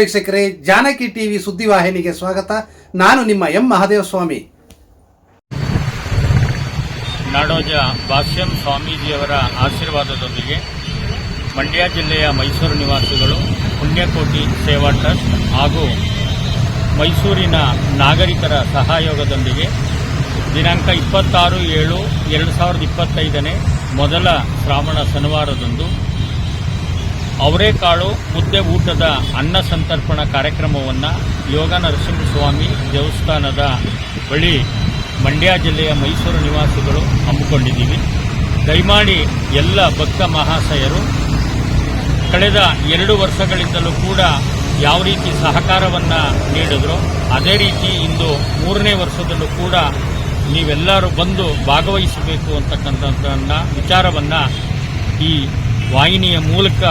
ವೀಕ್ಷಕರೇ, ಜಾನಕಿ ಟಿವಿ ಸುದ್ದಿವಾಹಿನಿಗೆ ಸ್ವಾಗತ. ನಾನು ನಿಮ್ಮ ಎಂ ಮಹಾದೇವಸ್ವಾಮಿ. ನಾಡೋಜ ಭಾಷ್ಯಂ ಸ್ವಾಮೀಜಿಯವರ ಆಶೀರ್ವಾದದೊಂದಿಗೆ ಮಂಡ್ಯ ಜಿಲ್ಲೆಯ ಮೈಸೂರು ನಿವಾಸಿಗಳು ಪುಣ್ಯಕೋಟಿ ಸೇವಾ ಟ್ರಸ್ಟ್ ಹಾಗೂ ಮೈಸೂರಿನ ನಾಗರಿಕರ ಸಹಯೋಗದೊಂದಿಗೆ ದಿನಾಂಕ ಇಪ್ಪತ್ತಾರು ಏಳು ಎರಡು ಸಾವಿರದ ಇಪ್ಪತ್ತೈದನೇ ಮೊದಲ ಶ್ರಾವಣ ಶನಿವಾರದಂದು ಅವರೇಕಾಳು ಮುದ್ದೆ ಊಟದ ಅನ್ನ ಸಂತರ್ಪಣ ಕಾರ್ಯಕ್ರಮವನ್ನು ಯೋಗ ನರಸಿಂಹಸ್ವಾಮಿ ದೇವಸ್ಥಾನದ ಬಳಿ ಮಂಡ್ಯ ಜಿಲ್ಲೆಯ ಮೈಸೂರು ನಿವಾಸಿಗಳು ಹಮ್ಮಿಕೊಂಡಿದ್ದೀವಿ. ದಯಮಾಡಿ ಎಲ್ಲ ಭಕ್ತ ಮಹಾಶಯರು, ಕಳೆದ ಎರಡು ವರ್ಷಗಳಿಂದಲೂ ಕೂಡ ಯಾವ ರೀತಿ ಸಹಕಾರವನ್ನು ನೀಡಿದ್ರು, ಅದೇ ರೀತಿ ಇಂದು ಮೂರನೇ ವರ್ಷದಲ್ಲೂ ಕೂಡ ನೀವೆಲ್ಲರೂ ಬಂದು ಭಾಗವಹಿಸಬೇಕು ಅಂತಕ್ಕಂಥದ್ದನ್ನು, ವಿಚಾರವನ್ನು ಈ ವಾಹಿನಿಯ ಮೂಲಕ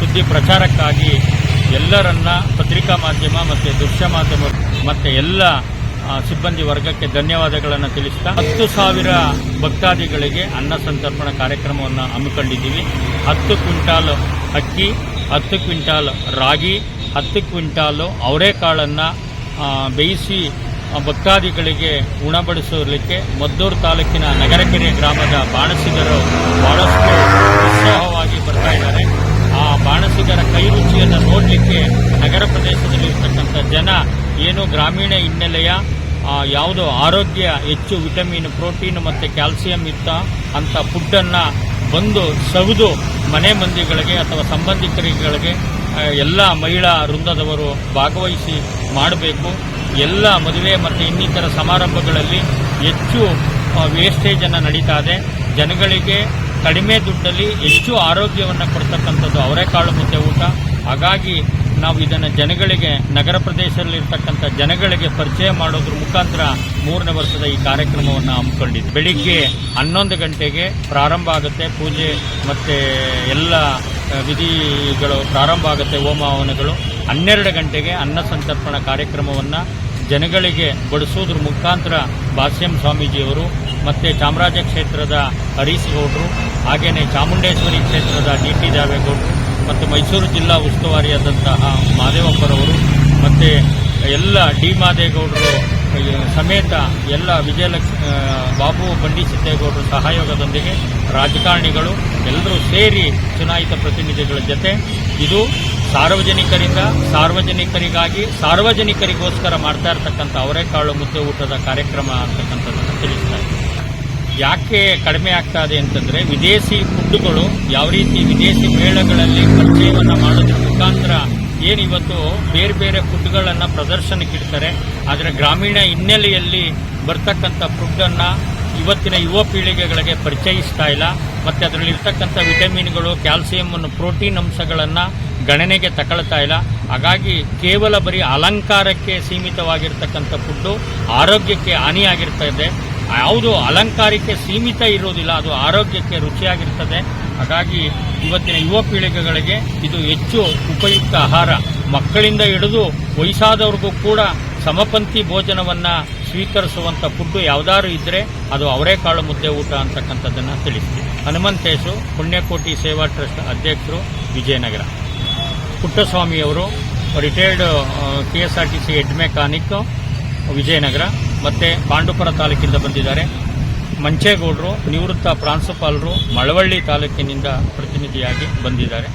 ಸುದ್ದಿ ಪ್ರಚಾರಕ್ಕಾಗಿ ಎಲ್ಲರನ್ನ ಪತ್ರಿಕಾ ಮಾಧ್ಯಮ ಮತ್ತು ದೃಶ್ಯ ಮಾಧ್ಯಮ ಮತ್ತು ಎಲ್ಲ ಸಿಬ್ಬಂದಿ ವರ್ಗಕ್ಕೆ ಧನ್ಯವಾದಗಳನ್ನು ತಿಳಿಸ್ತಾ ಹತ್ತು ಸಾವಿರ ಭಕ್ತಾದಿಗಳಿಗೆ ಅನ್ನ ಸಂತರ್ಪಣ ಕಾರ್ಯಕ್ರಮವನ್ನು ಹಮ್ಮಿಕೊಂಡಿದ್ದೀವಿ. ಹತ್ತು ಕ್ವಿಂಟಾಲ್ ಅಕ್ಕಿ, ಹತ್ತು ಕ್ವಿಂಟಾಲ್ ರಾಗಿ, ಹತ್ತು ಕ್ವಿಂಟಾಲು ಅವರೆಕಾಳನ್ನು ಬೇಯಿಸಿ ಭಕ್ತಾದಿಗಳಿಗೆ ಉಣಬಡಿಸಲಿಕ್ಕೆ ಮದ್ದೂರು ತಾಲೂಕಿನ ನಗರಕೆರೆ ಗ್ರಾಮದ ಬಾಣಸಿಗರು ಬಹಳಷ್ಟು ಗ್ರಾಮೀಣ ಹಿನ್ನೆಲೆಯ ಯಾವುದು ಆರೋಗ್ಯ ಹೆಚ್ಚು ವಿಟಮಿನ್, ಪ್ರೋಟೀನ್ ಮತ್ತು ಕ್ಯಾಲ್ಸಿಯಂ ಇತ್ತ ಅಂಥ ಫುಡ್ಡನ್ನು ಬಂದು ಸವಿದು ಮನೆ ಮಂದಿಗಳಿಗೆ ಅಥವಾ ಸಂಬಂಧಿಕರಿಗೆ ಎಲ್ಲ ಮಹಿಳಾ ವೃಂದದವರು ಭಾಗವಹಿಸಿ ಮಾಡಬೇಕು. ಎಲ್ಲ ಮದುವೆ ಮತ್ತು ಇನ್ನಿತರ ಸಮಾರಂಭಗಳಲ್ಲಿ ಹೆಚ್ಚು ವೇಸ್ಟೇಜನ್ನು ನಡೀತಾ ಇದೆ. ಜನಗಳಿಗೆ ಕಡಿಮೆ ದುಡ್ಡಲ್ಲಿ ಹೆಚ್ಚು ಆರೋಗ್ಯವನ್ನು ಕೊಡ್ತಕ್ಕಂಥದ್ದು ಅವರೆಕಾಳು ಮುದ್ದೆ ಊಟ. ಹಾಗಾಗಿ ನಾವು ಇದನ್ನು ಜನಗಳಿಗೆ, ನಗರ ಪ್ರದೇಶದಲ್ಲಿರ್ತಕ್ಕಂಥ ಜನಗಳಿಗೆ ಪರಿಚಯ ಮಾಡೋದ್ರ ಮುಖಾಂತರ ಮೂರನೇ ವರ್ಷದ ಈ ಕಾರ್ಯಕ್ರಮವನ್ನು ಹಮ್ಮಿಕೊಂಡಿದ್ವಿ. ಬೆಳಿಗ್ಗೆ ಹನ್ನೊಂದು ಗಂಟೆಗೆ ಪ್ರಾರಂಭ ಆಗುತ್ತೆ. ಪೂಜೆ ಮತ್ತು ಎಲ್ಲ ವಿಧಿಗಳು ಪ್ರಾರಂಭ ಆಗುತ್ತೆ, ಹೋಮ ಹವನಗಳು. ಹನ್ನೆರಡು ಗಂಟೆಗೆ ಅನ್ನ ಸಂತರ್ಪಣಾ ಕಾರ್ಯಕ್ರಮವನ್ನು ಜನಗಳಿಗೆ ಬಡಿಸೋದ್ರ ಮುಖಾಂತರ ಭಾಷ್ಯಂ ಸ್ವಾಮೀಜಿಯವರು ಮತ್ತು ಚಾಮರಾಜ ಕ್ಷೇತ್ರದ ಹರೀಶ್ ಗೌಡ್ರು ಹಾಗೆಯೇ ಚಾಮುಂಡೇಶ್ವರಿ ಕ್ಷೇತ್ರದ ಡಿ ಟಿ ದೇವೇಗೌಡರು ಮತ್ತು ಮೈಸೂರು ಜಿಲ್ಲಾ ಉಸ್ತುವಾರಿಯಾದಂತಹ ಮಾದೇವಪ್ಪರವರು ಮತ್ತು ಎಲ್ಲ ಡಿ ಮಾದೇಗೌಡರು ಸಮೇತ ಎಲ್ಲ ವಿಜಯಲಕ್ಷ್ಮಿ ಬಾಬು ಬಂಡಿ ಸಿದ್ದೇಗೌಡರು ಸಹಯೋಗದೊಂದಿಗೆ ರಾಜಕಾರಣಿಗಳು ಎಲ್ಲರೂ ಸೇರಿ ಚುನಾಯಿತ ಪ್ರತಿನಿಧಿಗಳ ಜೊತೆ ಇದು ಸಾರ್ವಜನಿಕರಿಂದ, ಸಾರ್ವಜನಿಕರಿಗಾಗಿ, ಸಾರ್ವಜನಿಕರಿಗೋಸ್ಕರ ಮಾಡ್ತಾ ಇರತಕ್ಕಂಥ ಅವರೇಕಾಳು ಮುದ್ದೆ ಊಟದ ಕಾರ್ಯಕ್ರಮ ಅಂತಕ್ಕಂಥದ್ದನ್ನು ತಿಳಿಸ್ತಾ ಇದ್ದೀನಿ. ಯಾಕೆ ಕಡಿಮೆ ಆಗ್ತಾ ಇದೆ ಅಂತಂದ್ರೆ ವಿದೇಶಿ ಫುಡ್ಗಳು ಯಾವ ರೀತಿ ವಿದೇಶಿ ಮೇಳಗಳಲ್ಲಿ ಪರಿಚಯವನ್ನು ಮಾಡೋದ್ರ ಮುಖಾಂತರ ಏನಿವತ್ತು ಬೇರೆ ಬೇರೆ ಫುಡ್ಗಳನ್ನು ಪ್ರದರ್ಶನಕ್ಕೆ ಇಡ್ತಾರೆ, ಆದರೆ ಗ್ರಾಮೀಣ ಹಿನ್ನೆಲೆಯಲ್ಲಿ ಬರ್ತಕ್ಕಂಥ ಫುಡ್ಡನ್ನು ಇವತ್ತಿನ ಯುವ ಪೀಳಿಗೆಗಳಿಗೆ ಪರಿಚಯಿಸ್ತಾ ಇಲ್ಲ. ಮತ್ತು ಅದರಲ್ಲಿ ಇರ್ತಕ್ಕಂಥ ವಿಟಮಿನ್ಗಳು, ಕ್ಯಾಲ್ಸಿಯಂ ಅನ್ನು ಪ್ರೋಟೀನ್ ಅಂಶಗಳನ್ನು ಗಣನೆಗೆ ತಗೊಳ್ತಾ ಇಲ್ಲ. ಹಾಗಾಗಿ ಕೇವಲ ಬರೀ ಅಲಂಕಾರಕ್ಕೆ ಸೀಮಿತವಾಗಿರ್ತಕ್ಕಂಥ ಫುಡ್ಡು ಆರೋಗ್ಯಕ್ಕೆ ಹಾನಿಯಾಗಿರ್ತಾ ಇದೆ. ಯಾವುದು ಅಲಂಕಾರಕ್ಕೆ ಸೀಮಿತ ಇರೋದಿಲ್ಲ, ಅದು ಆರೋಗ್ಯಕ್ಕೆ ರುಚಿಯಾಗಿರ್ತದೆ. ಹಾಗಾಗಿ ಇವತ್ತಿನ ಯುವ ಪೀಳಿಗೆಗಳಿಗೆ ಇದು ಹೆಚ್ಚು ಉಪಯುಕ್ತ ಆಹಾರ. ಮಕ್ಕಳಿಂದ ಹಿಡಿದು ವಯಸ್ಸಾದವ್ರಿಗೂ ಕೂಡ ಸಮಪಂಥಿ ಭೋಜನವನ್ನು ಸ್ವೀಕರಿಸುವಂಥ ಫುಡ್ಡು ಯಾವ್ದಾದ್ರು ಇದ್ದರೆ ಅದು ಅವರೇಕಾಳು ಮುದ್ದೆ ಊಟ ಅಂತಕ್ಕಂಥದ್ದನ್ನು ತಿಳಿಸ್ತೀವಿ. ಹನುಮಂತೇಶು, ಪುಣ್ಯಕೋಟಿ ಸೇವಾ ಟ್ರಸ್ಟ್ ಅಧ್ಯಕ್ಷರು Vijayanagara. ಪುಟ್ಟಸ್ವಾಮಿಯವರು, retired K S R T C head mechanic, Vijayanagara. ಮತ್ತು ಪಾಂಡುಪುರ ತಾಲೂಕಿಂದ ಬಂದಿದ್ದಾರೆ. ಮಂಚೇಗೌಡರು ನಿವೃತ್ತ ಪ್ರಾಂಶುಪಾಲರು ಮಳವಳ್ಳಿ ತಾಲೂಕಿನಿಂದ ಪ್ರತಿನಿಧಿಯಾಗಿ ಬಂದಿದ್ದಾರೆ.